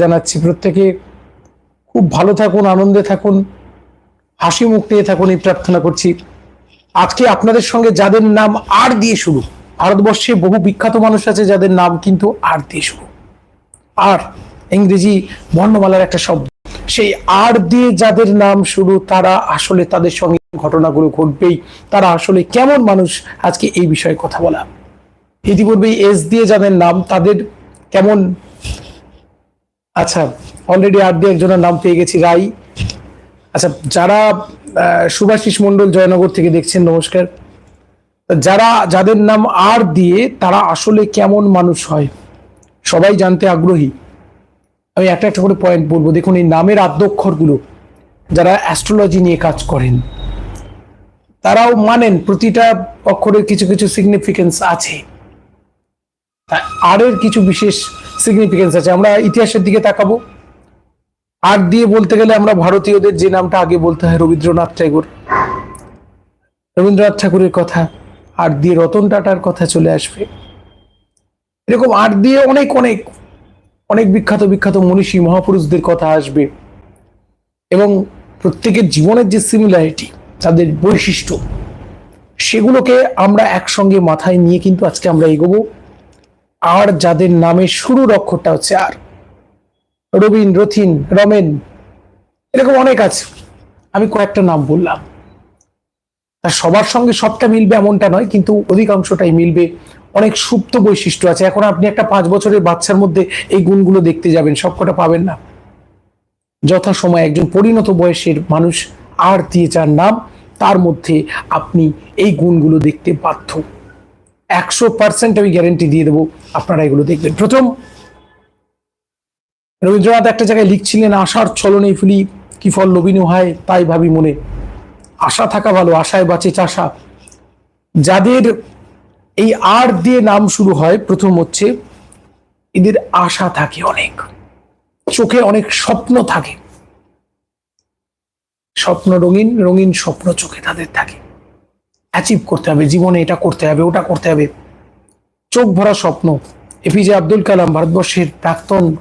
জানাচ্ছি, প্রত্যেকে খুব ভালো থাকুন, আনন্দে থাকুন, হাসি মুখ নিয়ে থাকুন এই প্রার্থনা করছি। আজকে আপনাদের সঙ্গে যাদের নাম আর দিয়ে শুরু, ভারতবর্ষে বহু বিখ্যাত মানুষ আছে যাদের নাম কিন্তু আর দিয়ে শুরু। আর ইংরেজি বর্ণমালার একটা শব্দ, সেই আর দিয়ে যাদের নাম শুরু, তারা আসলে তাদের সঙ্গে ঘটনাগুলো ঘটবেই। তারা আসলে কেমন মানুষ, আজকে এই বিষয়ে কথা বলা। ইতিপূর্বে এস দিয়ে যাদের নাম, তাদের কেমন আচ্ছা অলরেডি আর দিয়ে একজনের নাম পেয়ে গেছি, রাই। আচ্ছা যারা সুভাষিস মন্ডল জয়নগর থেকে দেখছেন, নমস্কার। যারা, যাদের নাম আর দিয়ে তারা আসলে কেমন মানুষ হয়? সবাই জানতে আগ্রহী। আমি একটা একটা করে পয়েন্ট বলব। দেখুন, এই নামের আদ্যক্ষরগুলো যারা অ্যাস্ট্রোলজি নিয়ে কাজ করেন, তারাও মানেন প্রতিটা অক্ষরের কিছু কিছু সিগনিফিকেন্স আছে। আর এর কিছু বিশেষ সিগনিফিকেন্স আছে। আমরা ইতিহাসের দিকে তাকাবো। আর দিয়ে বলতে গেলে আমরা ভারতীয়দের যে নামটা আগে বলতে হয়, রবীন্দ্রনাথ ঠাকুর। রবীন্দ্রনাথ ঠাকুরের কথা, আর দিয়ে রতন টাটার কথা চলে আসবে। এরকম আর দিয়ে অনেক অনেক অনেক বিখ্যাত বিখ্যাত মনীষী, মহাপুরুষদের কথা আসবে। এবং প্রত্যেকের জীবনের যে সিমিলারিটি তাদের বৈশিষ্ট্য, সেগুলোকে আমরা একসঙ্গে মাথায় নিয়ে কিন্তু আজকে আমরা এগোবো। আর যাদের নামে শুরুর অক্ষরটা হচ্ছে আর। রবীন, রথিন, রমেন, এরকম অনেক আছে। আমি কয়েকটা নাম বললাম। তা সবার সঙ্গে সবটা মিলবে এমনটা নয়, কিন্তু অধিকাংশটাই মিলবে। অনেক সুপ্ত বৈশিষ্ট্য আছে। এখন আপনি একটা পাঁচ বছরের বাচ্চার মধ্যে এই গুণগুলো দেখতে যাবেন, সবকটা পাবেন না। যথাসময় একজন পরিণত বয়সের মানুষ আর দিয়ে যার নাম, তার মধ্যে আপনি এই গুণগুলো দেখতে বাধ্য। একশো পার্সেন্ট আমি গ্যারেন্টি দিয়ে দেবো। আপনারা এগুলো দেখবেন। প্রথম, রবীন্দ্রনাথ একটা জায়গায় লিখছিলেন, আশার ছলনে ফুলি, কি ফল লবিনু হয় তাই ভাবি মনে। আশা থাকা ভালো, আশায় বাঁচে চাষা। যাদের এই আর দিয়ে নাম শুরু হয়, প্রথম হচ্ছে, এদের আশা থাকে অনেক। চোখে অনেক স্বপ্ন থাকে। স্বপ্ন রঙিন রঙিন স্বপ্ন চোখে তাদের থাকে। অ্যাচিভ করতে হবে, জীবনে এটা করতে হবে, ওটা করতে হবে। চোখ ভরা স্বপ্ন। এপিজে আব্দুল কালাম, ভারতবর্ষের প্রাক্তন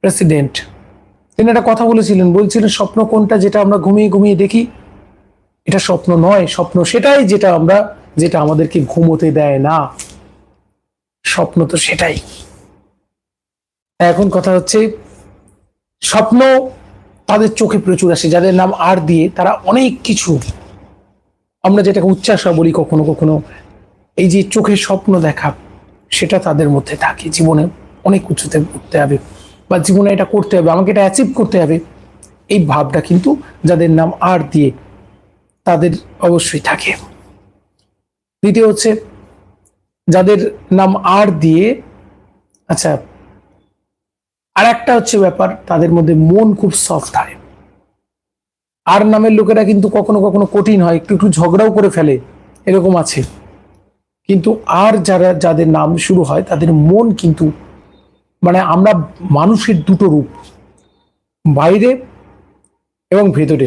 প্রেসিডেন্ট তিনি একটা কথা বলেছিলেন, বলছিলেন, স্বপ্ন কোনটা যেটা আমরা ঘুমিয়ে ঘুমিয়ে দেখি? এটা স্বপ্ন নয়, স্বপ্ন সেটাই যেটা আমরা, যেটা আমাদেরকে ঘুমোতে দেয় না। স্বপ্ন তো সেটাই। এখন কথা হচ্ছে, স্বপ্ন তাদের চোখে প্রচুর আসে, যাদের নাম আর দিয়ে তারা অনেক কিছু আমরা যেটাকে উচ্চাসা বলি কখনো কখনো, এই যে চোখের স্বপ্ন দেখা, সেটা তাদের মধ্যে থাকে। জীবনে অনেক উঁচুতে উঠতে হবে বা জীবনে এটা করতে হবে, আমাকে এটা অ্যাচিভ করতে হবে, এই ভাবটা কিন্তু যাদের নাম আর দিয়ে তাদের অবশ্যই থাকে। দ্বিতীয় হচ্ছে, যাদের নাম আর দিয়ে আচ্ছা আর একটা হচ্ছে ব্যাপার, তাদের মধ্যে মন খুব সফট হয় আর নামের লোকেরা কিন্তু কখনো কখনো কঠিন হয়, একটু একটু ঝগড়াও করে ফেলে, এরকম আছে। কিন্তু আর যারা, যাদের নাম শুরু হয়, তাদের মন কিন্তু মানে আমরা মানুষের দুটো রূপ, বাইরে এবং ভেতরে।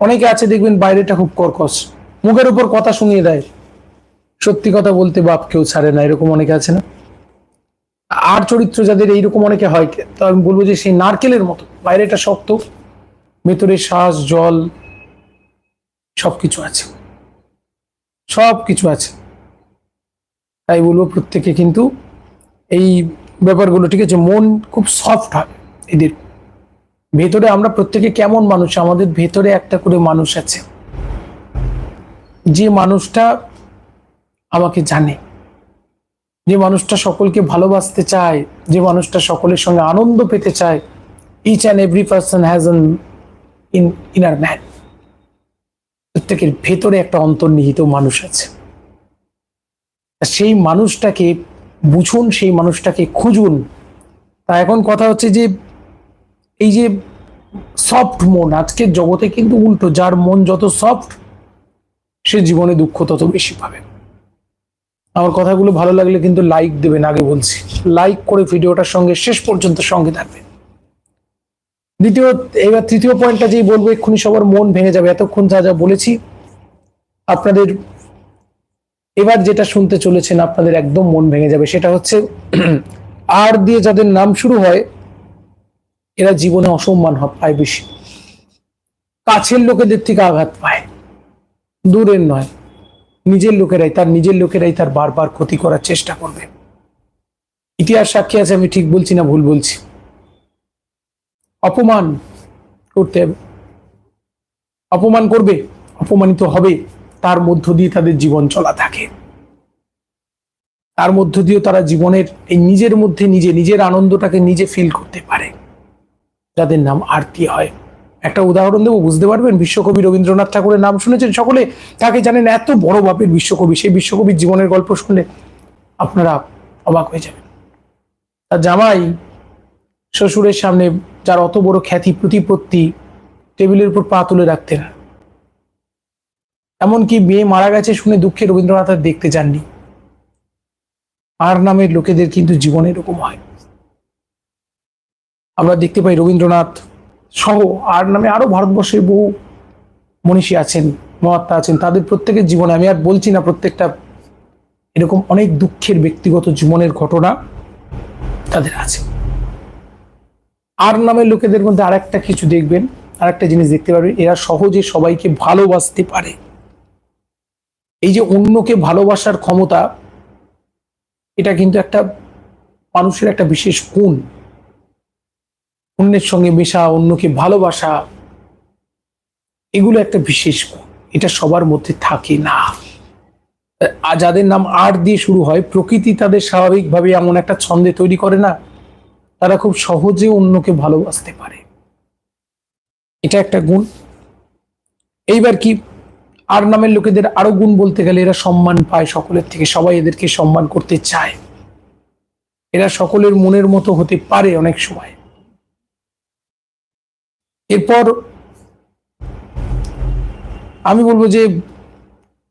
অনেকে আছে, দেখবেন বাইরেটা খুব কর্কশ, মুখের উপর কথা শুনিয়ে দেয়। সত্যি কথা বলতে বাপ কেউ ছাড়ে না, এরকম অনেকে আছে না? আর চরিত্র যাদের এইরকম অনেকে হয়, তো আমি বলব যে সেই নারকেলের মতো, বাইরেটা শক্ত ভেতরে শ্বাস, জল, সবকিছু আছে। সব কিছু আছে। তাই বলব প্রত্যেকে কিন্তু এই ব্যাপারগুলো, ঠিক আছে? মন খুব সফট হয় এদের। ভেতরে আমরা প্রত্যেকে কেমন মানুষ? আমাদের ভেতরে একটা করে মানুষ আছে। যে মানুষটা আমাকে জানে, যে মানুষটা সকলকে ভালোবাসতে চায়, যে মানুষটা সকলের সঙ্গে আনন্দ পেতে চায় each and every person has an in inner man প্রত্যেকের ভেতরে একটা অন্তর্নিহিত মানুষ আছে। সেই মানুষটাকে বুঝুন, সেই মানুষটাকে খুঁজুন। তা এখন কথা হচ্ছে যে, এই যে সফট মন আজকের জগতে কিন্তু উল্টো, যার মন যত সফট সে জীবনে দুঃখ তত বেশি পাবে। আমার কথাগুলো ভালো লাগলে কিন্তু লাইক দেবেন, আগে বলছি। লাইক করে ভিডিওটার সঙ্গে শেষ পর্যন্ত সঙ্গে থাকবেন। দ্বিতীয়, এবার তৃতীয় পয়েন্টটা যেই বলব, এক্ষুনি সবার মন ভেঙে যাবে। এতক্ষণ যা যা বলেছি, আপনাদের এবার যেটা শুনতে চলেছেন, আপনাদের একদম মন ভেঙে যাবে। সেটা হচ্ছে, আর দিয়ে যাদের নাম শুরু হয়, এরা জীবনে অসম্মান পায় বেশি। কাছের লোকেদের থেকে আঘাত পায়। দূরের নয়, নিজের লোকেরাই, তার নিজের লোকেরাই তার বারবার ক্ষতি করার চেষ্টা করবে। ইতিহাস সাক্ষী আছে, আমি ঠিক বলছি না ভুল বলছি। অপমান করতে হবে অপমান করবে, অপমানিত হবে, তার মধ্য দিয়ে তাদের জীবন চলা থাকে। তার মধ্য দিয়েও তারা জীবনের এই নিজের মধ্যে নিজে, নিজের আনন্দটাকে নিজে ফিল করতে পারে। যাদের নাম আরতি হয়। একটা উদাহরণ দেবো, বুঝতে পারবেন? বিশ্বকবি রবীন্দ্রনাথ ঠাকুরের নাম শুনেছেন? সকলে তাকে জানেন এত বড় বাপের বিশ্বকবি। সেই বিশ্বকবির জীবনের গল্প শুনলে আপনারা অবাক হয়ে যাবেন। তার জামাই শ্বশুরের সামনে যার অত বড় খ্যাতি প্রতিপত্তি টেবিলের উপর পা তুলে রাখতেন। এমনকি মেয়ে মারা গেছে শুনে দুঃখে রবীন্দ্রনাথ আর দেখতে যাননি। আর নামের লোকেদের কিন্তু জীবনে এরকম হয়। আমরা দেখতে পাই রবীন্দ্রনাথ সহ আর নামে আরও ভারতবর্ষের বহু মনীষী আছেন, মহাত্মা আছেন। তাদের প্রত্যেকের জীবনে আমি আর বলছি না প্রত্যেকটা এরকম অনেক দুঃখের ব্যক্তিগত জীবনের ঘটনা তাদের আছে। আর নামের লোকেদের মধ্যে আরেকটা কিছু দেখবেন, আরেকটা জিনিস দেখতে পারবেন এরা সহজে সবাইকে ভালোবাসতে পারে। এই যে অন্যকে ভালোবাসার ক্ষমতা, এটা কিন্তু একটা মানুষের একটা বিশেষ গুণ। অন্যের সঙ্গে মেশা, অন্যকে ভালোবাসা, এগুলো একটা বিশেষ গুণ। এটা সবার মধ্যে থাকে না। আর যাদের নাম আর্ট দিয়ে শুরু হয়, প্রকৃতি তাদের স্বাভাবিকভাবে এমন একটা ছন্দে তৈরি করে না। তারা খুব সহজে অন্যকে ভালোবাসতে পারে। এটা একটা গুণ। এইবার কি আর নামের লোকেদের আরও গুণ বলতে গেলে এরা সম্মান পায় সকলের থেকে, সবাই এদেরকে সম্মান করতে চায়। এরা সকলের মনের মতো হতে পারে অনেক সময়। এরপর আমি বলব যে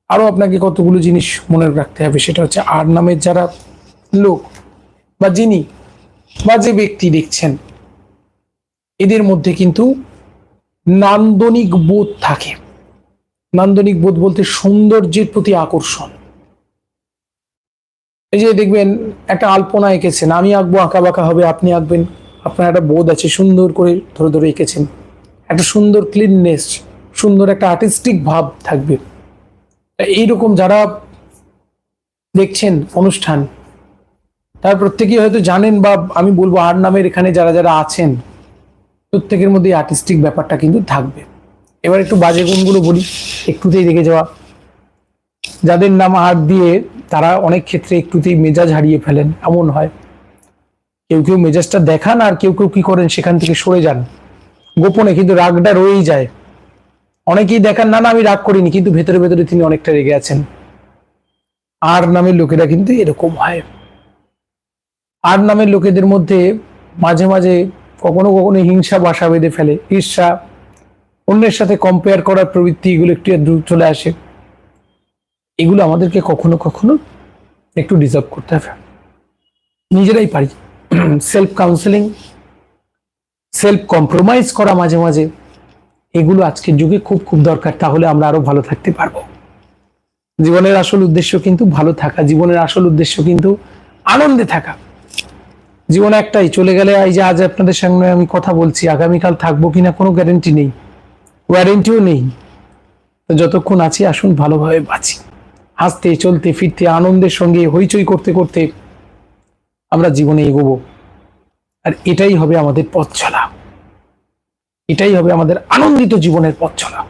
আরও আপনাকে কতগুলো জিনিস মনে রাখতে হবে, সেটা হচ্ছে আর নামের যারা লোক বা যিনি বা যে ব্যক্তি দেখছেন। এদের মধ্যে কিন্তু নান্দনিক বোধ থাকে। নান্দনিক বোধ বলতে সৌন্দর্যের প্রতি আকর্ষণ। এই যে দেখবেন, একটা আলপনা এঁকেছেন, আমি আঁকবো, আঁকা বাঁকা হবে, আপনি আঁকবেন। আপনার একটা বোধ আছে, সুন্দর করে ধরে ধরে এঁকেছেন। একটা সুন্দর ক্লিননেস সুন্দর একটা আর্টিস্টিক ভাব থাকবে। এইরকম যারা দেখছেন অনুষ্ঠান তার প্রত্যেকেই হয়তো জানেন বা আমি বলব আর নামের এখানে যারা যারা আছেন, প্রত্যেকের মধ্যে আর্টিস্টিক ব্যাপারটা কিন্তু থাকবে। এবার একটু বাজে গুণগুলো বলি, একটুতেই রেখে যাওয়া। যাদের নাম আর্ট দিয়ে তারা অনেক ক্ষেত্রে একটুতেই মেজাজ হারিয়ে ফেলেন, এমন হয়। কেউ কেউ মেজাজটা দেখান আর কেউ কেউ কি করেন সেখান থেকে সরে যান। গোপনে কিন্তু রাগটা রয়েই যায়। অনেকেই দেখান, না না, আমি রাগ করিনি। কিন্তু ভেতরে ভেতরে তিনি অনেকটা রেগে আছেন। আর নামের লোকেরা কিন্তু এরকম হয়। আর নামের লোকেদের মধ্যে মাঝে মাঝে কখনো কখনো হিংসা, বাসা বেঁধে ফেলে, ঈর্ষা। অন্যের সাথে কম্পেয়ার করার প্রবৃত্তি এগুলো একটু দূর চলে আসে। এগুলো আমাদেরকে কখনো কখনো একটু ডিজার্ভ করতে হবে। নিজেরাই পারি। সেলফ কাউন্সেলিং সেলফ কম্প্রোমাইজ করা মাঝে মাঝে, এগুলো আজকের যুগে খুব খুব দরকার। তাহলে আমরা আরও ভালো থাকতে পারব। জীবনের আসল উদ্দেশ্য কিন্তু ভালো থাকা। জীবনের আসল উদ্দেশ্য কিন্তু আনন্দে থাকা। জীবন একটাই, চলে গেলে এই যে আজ আপনাদের সামনে আমি কথা বলছি, আগামীকাল থাকব কিনা কোনো গ্যারেন্টি নেই। ওয়ারেন্টিও নেই। যতক্ষণ আছি, আসুন ভালোভাবে বাঁচি। হাসতে, চলতে, ফিরতে, আনন্দের সঙ্গে হইচই করতে করতে আমরা জীবনে এগোবো। আর এটাই হবে আমাদের পথ চলা। এটাই হবে আমাদের আনন্দিত জীবনের পথ চলা।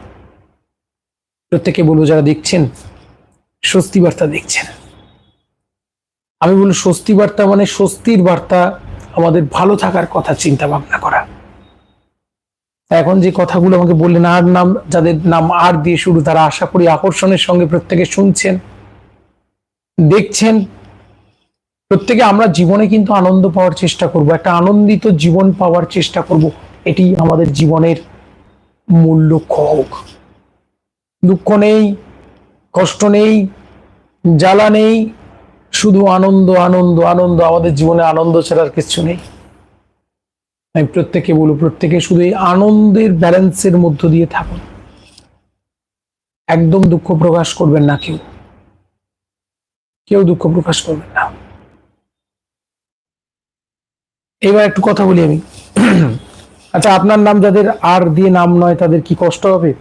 প্রত্যেকে বলব যারা দেখছেন, স্বস্তি বার্তা দেখছেন। আমি বলব স্বস্তি বার্তা মানে স্বস্তির বার্তা আমাদের ভালো থাকার কথা চিন্তা ভাবনা করা। এখন যে কথাগুলো আমাকে বললেন, আর নাম, যাদের নাম আর দিয়ে শুরু, তারা আশা করি আকর্ষণের সঙ্গে প্রত্যেকে শুনছেন, দেখছেন। প্রত্যেকে আমরা জীবনে কিন্তু আনন্দ পাওয়ার চেষ্টা করব, একটা আনন্দিত জীবন পাওয়ার চেষ্টা করব, এটি আমাদের জীবনের মূল লক্ষ্য হোক। দুঃখ নেই, কষ্ট নেই, জ্বালা নেই শুধু আনন্দ আনন্দ আনন্দ, আমাদের জীবনে আনন্দ ছাড়ার কিছু নেই। আমি প্রত্যেকে বলব, প্রত্যেকে শুধু এই আনন্দের ব্যালেন্সের মধ্য দিয়ে থাকুন। একদম দুঃখ প্রকাশ করবেন না কেউ। কেউ দুঃখ প্রকাশ করবেন না। এবার একটু কথা বলি আমি। আচ্ছা আপনার নাম যাদের আর দিয়ে নাম নয়, তাদের কি কষ্ট হবে?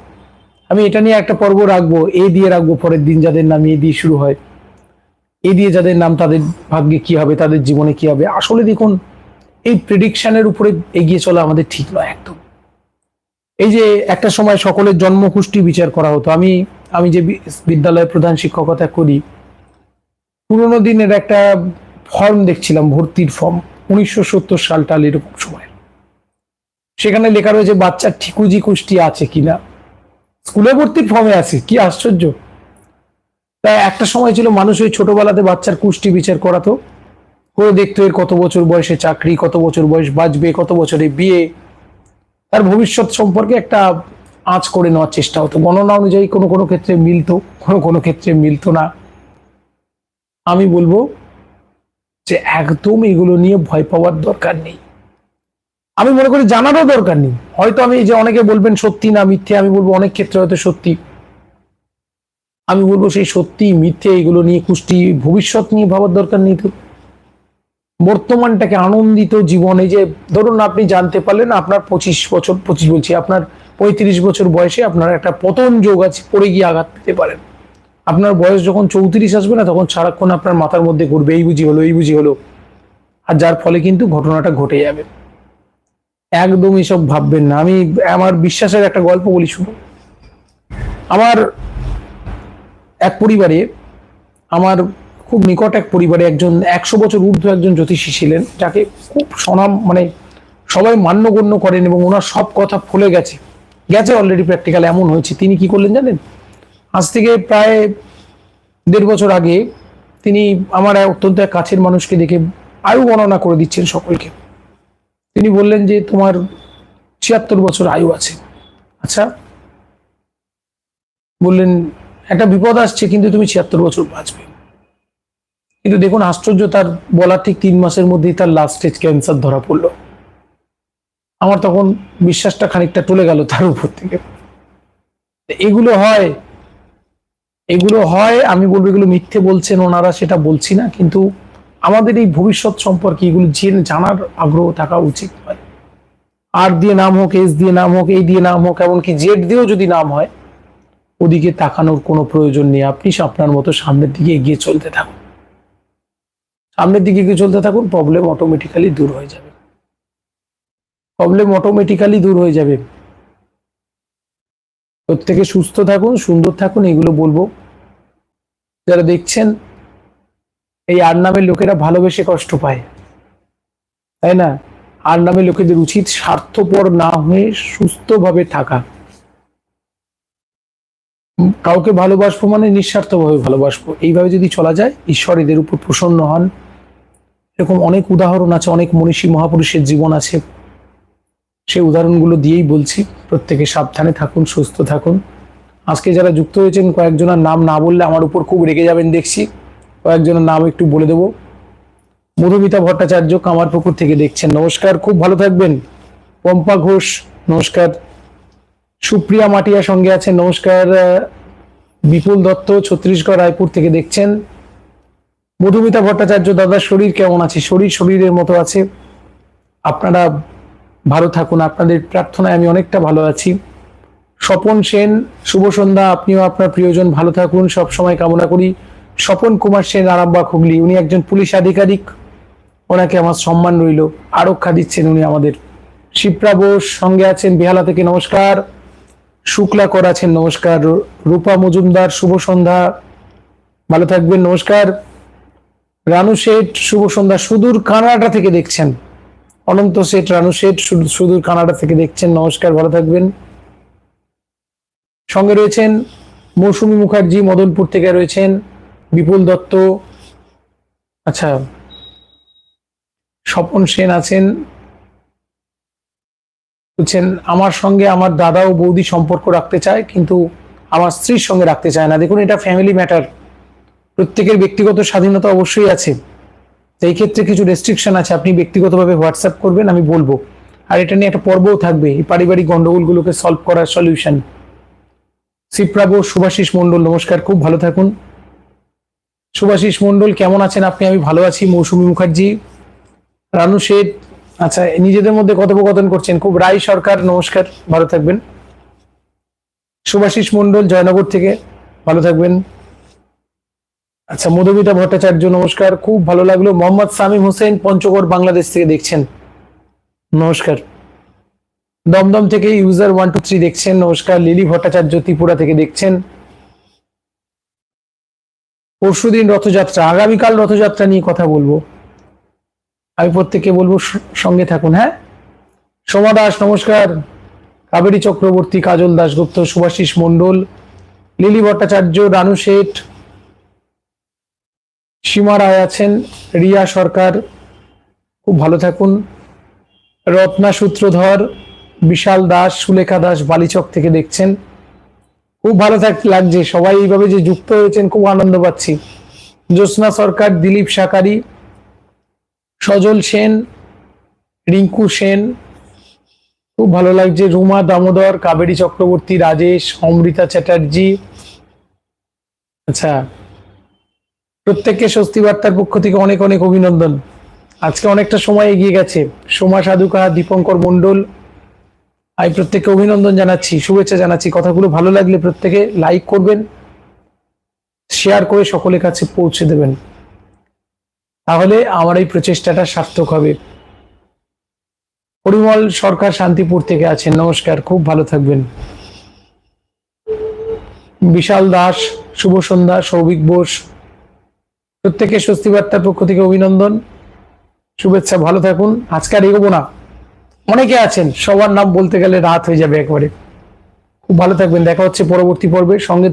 আমি এটা নিয়ে একটা পর্ব রাখব, এ দিয়ে রাখব, পরের দিন যাদের নাম এ দিয়ে শুরু হয়। এ দিয়ে যাদের নাম, তাদের ভাগ্যে কি হবে, তাদের জীবনে কি হবে? আসলে দেখুন, এই প্রেডিকশনের উপরে এগিয়ে চলা আমাদের ঠিক নয় একদম। এই যে একটা সময় সকলের জন্মকুষ্টি বিচার করা হতো। আমি আমি যে বিদ্যালয়ে প্রধান শিক্ষকতা করি, পুরোনো দিনের একটা ফর্ম দেখছিলাম, ভর্তির ফর্ম উনিশশো সত্তর এরকম সময়। সেখানে লেখা রয়েছে বাচ্চার ঠিকুজি কুষ্টি আছে কিনা? স্কুলে ভর্তির ফর্মে আছে, কি আশ্চর্য! তাই একটা সময় ছিল মানুষ ওই ছোটবেলাতে বাচ্চার কুষ্টি বিচার করাতো। করে দেখতো এর কত বছর বয়সে চাকরি, কত বছর বয়স বাঁচবে, কত বছরে বিয়ে। তার ভবিষ্যৎ সম্পর্কে একটা আঁচ করে নেওয়ার চেষ্টা হতো। গণনা অনুযায়ী কোনো কোনো ক্ষেত্রে মিলতো, কোনো কোনো ক্ষেত্রে মিলতো না। আমি বলব যে একদম এগুলো নিয়ে ভয় পাওয়ার দরকার নেই। আমি মনে করি জানারও দরকার নেই। হয়তো আমি যে অনেকে বলবেন সত্যি না মিথ্যে, আমি বলব অনেক ক্ষেত্রে হয়তো সত্যি। আমি বলব সেই সত্যি মিথ্যে এগুলো নিয়ে কুষ্টি ভবিষ্যৎ নিয়ে ভাবার দরকার নেই তো। বর্তমানটাকে আনন্দিত জীবনে যে, ধরুন আপনি জানতে পারলেন আপনার পঁচিশ বছর, পঁচিশ বলছি, আপনার পঁয়ত্রিশ বছর বয়সে আপনার একটা পতন যোগ আছে, পড়ে গিয়ে আঘাত পেতে পারেন। আপনার বয়স যখন চৌত্রিশ আসবে না, তখন সারাক্ষণ আপনার মাথার মধ্যে ঘুরবে, এই বুঝি হলো, এই বুঝি হলো। আর যার ফলে কিন্তু ঘটনাটা ঘটে যাবে। একদম এসব ভাববেন না। আমি আমার বিশ্বাসের একটা গল্প বলি, শুনুন। আমার এক পরিবারে, আমার খুব নিকট এক পরিবারে একজন, একশো বছর ঊর্ধ্ব একজন জ্যোতিষী ছিলেন, যাকে খুব সনাম মানে সবাই মান্যগণ্য করেন এবং ওনার সব কথা ফলে গেছে। গেছে অলরেডি প্র্যাকটিক্যাল এমন হয়েছে। তিনি কি করলেন জানেন? আজ থেকে প্রায় দেড় বছর আগে তিনি আমার অত্যন্ত এক কাছের মানুষকে দেখে আয়ু গণনা করে দিচ্ছেন সকলকে। তিনি বললেন যে, তোমার ছিয়াত্তর বছর আয়ু আছে। আচ্ছা? বললেন একটা বিপদ আসছে, কিন্তু তুমি ছিয়াত্তর বছর বাঁচবে। কিন্তু দেখুন, আশ্চর্য, তার বলার ঠিক তিন মাসের মধ্যেই তার লাস্ট স্টেজ ক্যান্সার ধরা পড়ল। আমার তখন বিশ্বাসটা খানিকটা টলে গেল তার উপর থেকে। এগুলো হয় এগুলো হয়, আমি বলব এগুলো মিথ্যে বলছেন ওনারা, সেটা বলছি না, কিন্তু আমাদের এই ভবিষ্যৎ সম্পর্কে এগুলো জেনে, জানার আগ্রহ থাকা উচিত আর দিয়ে নাম হোক এস দিয়ে নাম হোক এই দিয়ে নাম হোক, এমনকি জেড দিয়েও যদি নাম হয় ওদিকে তাকানোর কোনো প্রয়োজন নেই। আপনি আপনার মতো সামনের দিকে এগিয়ে চলতে থাকুন। সামনের দিকে এগিয়ে চলতে থাকুন প্রবলেম অটোমেটিক্যালি দূর হয়ে যাবে। প্রবলেম অটোমেটিক্যালি দূর হয়ে যাবে। প্রত্যেকে সুস্থ থাকুন, সুন্দর থাকুন, এগুলো বলব। যারা দেখছেন, এই আর নামের লোকেরা ভালোবেসে কষ্ট পায়। তাই না? আর নামের লোকেদের উচিত স্বার্থপর না হয়ে সুস্থভাবে থাকা। কাউকে ভালোবাসবো মানে নিঃস্বার্থভাবে ভালোবাসবো। এইভাবে যদি চলা যায়, ঈশ্বর এদের উপর প্রসন্ন হন। এরকম অনেক উদাহরণ আছে, অনেক মনীষী মহাপুরুষের জীবন আছে। সেই উদাহরণগুলো দিয়েই বলছি, প্রত্যেকে সাবধানে থাকুন, সুস্থ থাকুন। আজকে যারা যুক্ত হয়েছেন, কয়েকজনের নাম না বললে আমার উপর খুব রেগে যাবেন, দেখছি। কয়েকজনের নাম একটু বলে দেবো। মধুমিতা ভট্টাচার্য কামারপুকুর থেকে দেখছেন। নমস্কার, খুব ভালো থাকবেন। পম্পা ঘোষ, নমস্কার। সুপ্রিয়া মাটিয়া সঙ্গে আছেন। নমস্কার বিপুল দত্ত, ছত্তিশগড়, রায়পুর থেকে দেখছেন। মধুমিতা ভট্টাচার্য দাদার শরীর কেমন আছে? শরীর শরীরের মতো আছে। আপনারা ভালো থাকুন। আপনাদের প্রার্থনায় আমি অনেকটা ভালো আছি। স্বপন সেন, শুভ সন্ধ্যা। আপনিও আপনার প্রিয়জন। ভালো থাকুন। সব সময় কামনা করি। স্বপন কুমার সেন, আরামবাগ হুগলি। উনি একজন পুলিশ আধিকারিক। ওনাকে আমার সম্মান রইল। আরক্ষা দিচ্ছেন উনি আমাদের। শিপ্রা বোস সঙ্গে আছেন। বেহালা থেকে নমস্কার। শুক্লা কর আছেন, নমস্কার। রূপা মজুমদার, শুভ সন্ধ্যা। ভালো থাকবেন, নমস্কার। রানু শেঠ, শুভ সন্ধ্যা। সুদূর কানাডা থেকে দেখছেন। অনন্ত শেঠ, রানু শেঠ সুদূর কানাডা থেকে দেখছেন। নমস্কার, ভালো থাকবেন। সঙ্গে রয়েছেন মৌসুমী মুখার্জি, মদনপুর থেকে রয়েছেন বিপুল দত্ত। আচ্ছা স্বপন সেন আছেন। বলছেন, আমার সঙ্গে আমার দাদা ও বৌদি সম্পর্ক রাখতে চায়, কিন্তু আমার স্ত্রীর সঙ্গে রাখতে চায় না। দেখুন, এটা ফ্যামিলি ম্যাটার প্রত্যেকের ব্যক্তিগত স্বাধীনতা অবশ্যই আছে। এই ক্ষেত্রে কিছু রেস্ট্রিকশন আছে। আপনি ব্যক্তিগতভাবে হোয়াটসঅ্যাপ করবেন, আমি বলব। আর এটা নিয়ে একটা পর্বও থাকবে, এই পারিবারিক গন্ডগোলগুলোকে সলভ করার সলিউশন শিবপ্রাবু সুভাষিস মন্ডল নমস্কার, খুব ভালো থাকুন। সুভাষিস মন্ডল কেমন আছেন আপনি? আমি ভালো আছি। মৌসুমী মুখার্জি, রানু শেঠ আচ্ছা নিজেদের মধ্যে কথোপকথন করছেন খুব রায় সরকার, নমস্কার, ভালো থাকবেন। সুভাষিস মন্ডল জয়নগর থেকে, ভালো থাকবেন। আচ্ছা মধুমিতা ভট্টাচার্য, নমস্কার, খুব ভালো লাগল। মোহাম্মদ সামিম হোসেন, পঞ্চগড়, বাংলাদেশ থেকে দেখছেন। নমস্কার। দমদম থেকে ইউজার ওয়ান টু থ্রি দেখছেন, নমস্কার। লিলি ভট্টাচার্য, ত্রিপুরা থেকে দেখছেন। পরশুদিন রথযাত্রা, আগামীকাল রথযাত্রা নিয়ে কথা বলব। আমি প্রত্যেককে বলব সঙ্গে থাকুন হ্যাঁ? সোমা দাস, নমস্কার। কাবেরী চক্রবর্তী, কাজল দাশগুপ্ত সুভাষিস মণ্ডল, লিলি ভট্টাচার্য, রানু শেঠ, সীমা রায় আছেন, রিয়া সরকার, খুব ভালো থাকুন। রত্না সূত্রধর, বিশাল দাস, সুলেখা দাস, বালিচক থেকে দেখছেন। খুব ভালো থাক, লাগছে। সবাই এইভাবে যে যুক্ত হয়েছেন, খুব আনন্দ পাচ্ছি। জ্যোৎস্না সরকার, দিলীপ সাকারি সজল সেন, রিঙ্কু সেন, খুব ভালো লাগছে। রুমা দামোদর, কাবেরী চক্রবর্তী, রাজেশ, অমৃতা চ্যাটার্জি। আচ্ছা প্রত্যেককে স্বস্তি বার্তার পক্ষ থেকে অনেক অনেক অভিনন্দন। আজকে অনেকটা সময় এগিয়ে গেছে। সোমা সাধুকা, দীপঙ্কর মণ্ডল, আমি প্রত্যেককে অভিনন্দন জানাচ্ছি, শুভেচ্ছা জানাচ্ছি। কথাগুলো ভালো লাগলে প্রত্যেকে লাইক করবেন শেয়ার করে সকলের কাছে পৌঁছে দেবেন। তাহলে আমার এই প্রচেষ্টাটা সার্থক হবে। পরিমল সরকার শান্তিপুর থেকে আছেন। নমস্কার, খুব ভালো থাকবেন। বিশাল দাস, শুভ সন্ধ্যা, সৌভিক বোস, প্রত্যেকের স্বস্তি বার্তার পক্ষ থেকে অভিনন্দন। শুভেচ্ছা, ভালো থাকুন। আজকে আর এগোবো না। অনেকে আছেন, সবার নাম বলতে গেলে রাত হয়ে যাবে একবারে। খুব ভালো থাকবেন। দেখা হচ্ছে পরবর্তী পর্বে। সঙ্গে